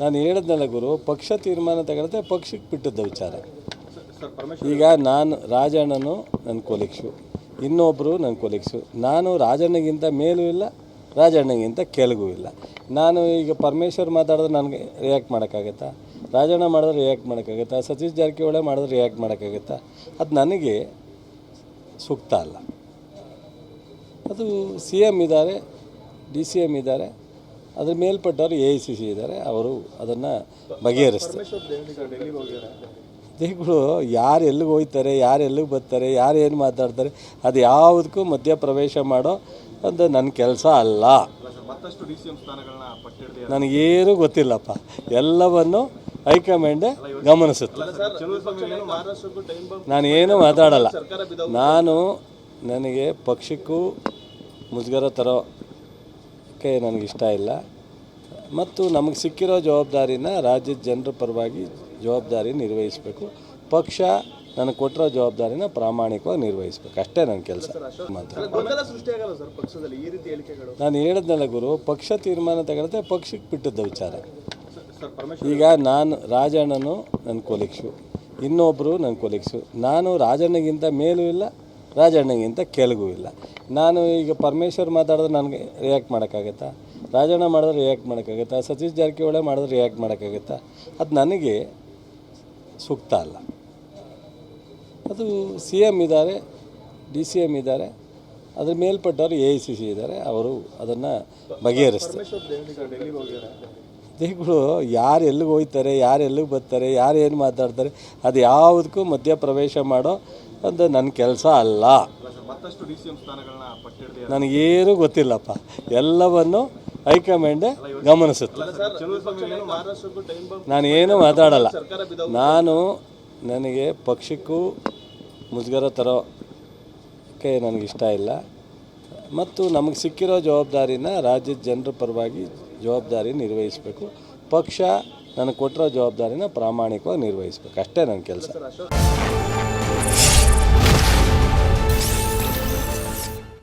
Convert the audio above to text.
ನಾನು ಹೇಳಿದ್ನಲ್ಲ ಗುರು ಪಕ್ಷ ತೀರ್ಮಾನ ತಗೊಳುತ್ತೆ ಪಕ್ಷಕ್ಕೆ ಬಿಟ್ಟದ್ದ ವಿಚಾರ. ಈಗ ನಾನು ರಾಜಣ್ಣನು ನನ್ನ ಕೊಲೆಕ್ಸು ಇನ್ನೊಬ್ಬರು ನನ್ನ ಕೊಲೆಕ್ಸು ನಾನು ರಾಜಣ್ಣಗಿಂತ ಮೇಲೂ ಇಲ್ಲ ರಾಜಣ್ಣಗಿಂತ ಕೆಳಗೂ ಇಲ್ಲ. ನಾನು ಈಗ ಪರಮೇಶ್ವರ್ ಮಾತಾಡಿದ್ರೆ ನನಗೆ ರಿಯಾಕ್ಟ್ ಮಾಡೋಕ್ಕಾಗತ್ತಾ? ರಾಜಣ್ಣ ಮಾಡಿದ್ರೆ ರಿಯಾಕ್ಟ್ ಮಾಡೋಕ್ಕಾಗತ್ತಾ? ಸತೀಶ್ ಜಾರಕಿಹೊಳಿ ಮಾಡಿದ್ರೆ ರಿಯಾಕ್ಟ್ ಮಾಡೋಕ್ಕಾಗತ್ತಾ? ಅದು ನನಗೆ ಸೂಕ್ತ ಅಲ್ಲ. ಅದು ಸಿ ಎಂ ಇದ್ದಾರೆ ಡಿ ಸಿ ಎಂ ಇದ್ದಾರೆ ಅದ್ರ ಮೇಲ್ಪಟ್ಟವರು ಎ ಐ ಸಿ ಸಿ ಇದ್ದಾರೆ ಅವರು ಅದನ್ನು ಬಗೆಹರಿಸ್ತಾರೆ. ದೇಗಳು ಯಾರು ಎಲ್ಲಿಗೆ ಹೋಗ್ತಾರೆ ಯಾರು ಎಲ್ಲಿಗೆ ಬರ್ತಾರೆ ಯಾರು ಏನು ಮಾತಾಡ್ತಾರೆ ಅದು ಯಾವುದಕ್ಕೂ ಮಧ್ಯ ಪ್ರವೇಶ ಮಾಡೋ ಅದು ನನ್ನ ಕೆಲಸ ಅಲ್ಲ. ನನಗೇನು ಗೊತ್ತಿಲ್ಲಪ್ಪ. ಎಲ್ಲವನ್ನು ಹೈಕಮಾಂಡೇ ಗಮನಿಸುತ್ತೆ. ನಾನು ಏನು ಮಾತಾಡಲ್ಲ. ನಾನು ನನಗೆ ಪಕ್ಷಕ್ಕೂ ಮುಜುಗರ ತರೋಕ್ಕೆ ನನಗಿಷ್ಟ ಇಲ್ಲ. ಮತ್ತು ನಮಗೆ ಸಿಕ್ಕಿರೋ ಜವಾಬ್ದಾರಿನ ರಾಜ್ಯದ ಜನರ ಪರವಾಗಿ ಜವಾಬ್ದಾರಿ ನಿರ್ವಹಿಸಬೇಕು. ಪಕ್ಷ ನನಗೆ ಕೊಟ್ಟಿರೋ ಜವಾಬ್ದಾರಿನ ಪ್ರಾಮಾಣಿಕವಾಗಿ ನಿರ್ವಹಿಸಬೇಕು. ಅಷ್ಟೇ ನನ್ನ ಕೆಲಸ. ನಾನು ಹೇಳಿದ್ನಲ್ಲ ಗುರು ಪಕ್ಷ ತೀರ್ಮಾನ ತಗೊಳುತ್ತೆ ಪಕ್ಷಕ್ಕೆ ಬಿಟ್ಟದ್ದು ವಿಚಾರ. ಈಗ ನಾನು ರಾಜಣ್ಣನು ನನ್ನ ಕೊಲೀಗ್ಸು. ಇನ್ನೊಬ್ಬರು ನನ್ನ ಕೊಲೀಗ್ಸು. ನಾನು ರಾಜಣ್ಣಗಿಂತ ಮೇಲೂ ಇಲ್ಲ ರಾಜಣ್ಣಗಿಂತ ಕೆಳಗೂ ಇಲ್ಲ. ನಾನು ಈಗ ಪರಮೇಶ್ವರ್ ಮಾತಾಡಿದ್ರೆ ನನಗೆ ರಿಯಾಕ್ಟ್ ಮಾಡೋಕ್ಕಾಗತ್ತಾ? ರಾಜಣ್ಣ ಮಾಡಿದ್ರೆ ರಿಯಾಕ್ಟ್ ಮಾಡೋಕ್ಕಾಗತ್ತಾ? ಸತೀಶ್ ಜಾರಕಿಹೊಳಿ ಮಾಡಿದ್ರೆ ರಿಯಾಕ್ಟ್ ಮಾಡೋಕ್ಕಾಗತ್ತಾ? ಅದು ನನಗೆ ಸೂಕ್ತ ಅಲ್ಲ. ಅದು ಸಿ ಎಂ ಇದ್ದಾರೆ, ಡಿ ಸಿ ಎಂ ಇದ್ದಾರೆ, ಅದ್ರ ಮೇಲ್ಪಟ್ಟವರು ಎ ಐ ಸಿ ಸಿ ಇದ್ದಾರೆ, ಅವರು ಅದನ್ನು ಬಗೆಹರಿಸ್ತಾರೆ. ಪರಮೇಶ್ವರ್ ದೆಹಲಿಗೆ ಡೆಲ್ಲಿಗೆ ಹೋಗಿದ್ದಾರೆ ದೇಗಳು ಯಾರು ಎಲ್ಲಿಗೆ ಹೋಗ್ತಾರೆ ಯಾರು ಎಲ್ಲಿಗೆ ಬರ್ತಾರೆ ಯಾರು ಏನು ಮಾತಾಡ್ತಾರೆ ಅದು ಯಾವುದಕ್ಕೂ ಮಧ್ಯ ಪ್ರವೇಶ ಮಾಡೋ ಅದು ನನ್ನ ಕೆಲಸ ಅಲ್ಲ. ನನಗೇನು ಗೊತ್ತಿಲ್ಲಪ್ಪ. ಎಲ್ಲವನ್ನು ಹೈಕಮಾಂಡೇ ಗಮನಿಸುತ್ತೆ. ನಾನು ಏನು ಮಾತಾಡಲ್ಲ. ನಾನು ನನಗೆ ಪಕ್ಷಕ್ಕೂ ಮುಜುಗರ ತರೋಕ್ಕೆ ನನಗಿಷ್ಟ ಇಲ್ಲ. ಮತ್ತು ನಮಗೆ ಸಿಕ್ಕಿರೋ ಜವಾಬ್ದಾರಿನ ರಾಜ್ಯದ ಜನರ ಪರವಾಗಿ ಜವಾಬ್ದಾರಿ ನಿರ್ವಹಿಸಬೇಕು. ಪಕ್ಷ ನನಗೆ ಕೊಟ್ಟಿರೋ ಜವಾಬ್ದಾರಿನ ಪ್ರಾಮಾಣಿಕವಾಗಿ ನಿರ್ವಹಿಸಬೇಕು. ಅಷ್ಟೇ ನನ್ನ ಕೆಲಸ.